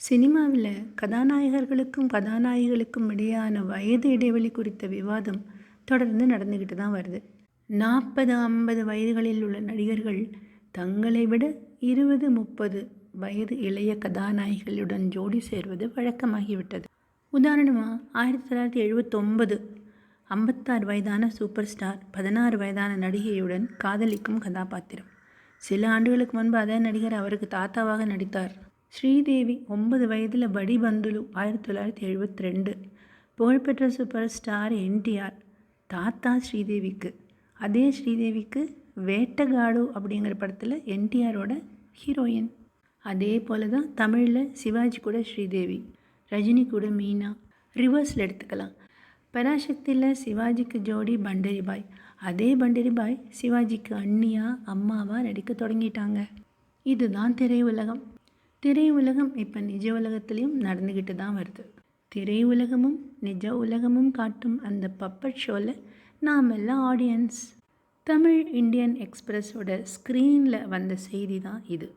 சினிமாவில் கதாநாயகர்களுக்கும் கதாநாயகிகளுக்கும் இடையான வயது இடைவெளி குறித்த விவாதம் தொடர்ந்து நடந்துக்கிட்டு தான் வருது. நாற்பது ஐம்பது வயதுகளில் உள்ள நடிகர்கள் தங்களை விட இருபது முப்பது வயது இளைய கதாநாயகிகளுடன் ஜோடி சேர்வது வழக்கமாகிவிட்டது. உதாரணமாக ஆயிரத்தி தொள்ளாயிரத்தி எழுபத்தொம்பது ஐம்பத்தாறு வயதான சூப்பர் ஸ்டார் பதினாறு வயதான நடிகையுடன் காதலிக்கும் கதாபாத்திரம். சில ஆண்டுகளுக்கு முன்பு அதே நடிகர் அவருக்கு தாத்தாவாக நடித்தார். ஸ்ரீதேவி ஒன்பது வயதில் படி பந்துலு ஆயிரத்தி தொள்ளாயிரத்தி எழுபத்தி ரெண்டு. புகழ்பெற்ற சூப்பர் ஸ்டார் என்டிஆர் தாத்தா ஸ்ரீதேவிக்கு. அதே ஸ்ரீதேவிக்கு வேட்டகாடு அப்படிங்கிற படத்தில் என்டிஆரோட ஹீரோயின் அதே போல தான் தமிழில் சிவாஜி கூட ஸ்ரீதேவி ரஜினி கூட மீனா. ரிவர்ஸில் எடுத்துக்கலாம். பராசக்தியில் சிவாஜிக்கு ஜோடி பண்டரிபாய். அதே பண்டரிபாய் சிவாஜிக்கு அண்ணியா அம்மாவாக நடிக்க தொடங்கிட்டாங்க. இதுதான் திரையுலகம். திரையுலகம் இப்போ நிஜ உலகத்துலேயும் நடந்துக்கிட்டு தான் வருது. திரையுலகமும் நிஜ உலகமும் காட்டும் அந்த பப்பட் ஷோவில் நாம் எல்லாம் ஆடியன்ஸ் தமிழ் இந்தியன் எக்ஸ்பிரஸோட ஸ்க்ரீனில் வந்த செய்தி தான் இது.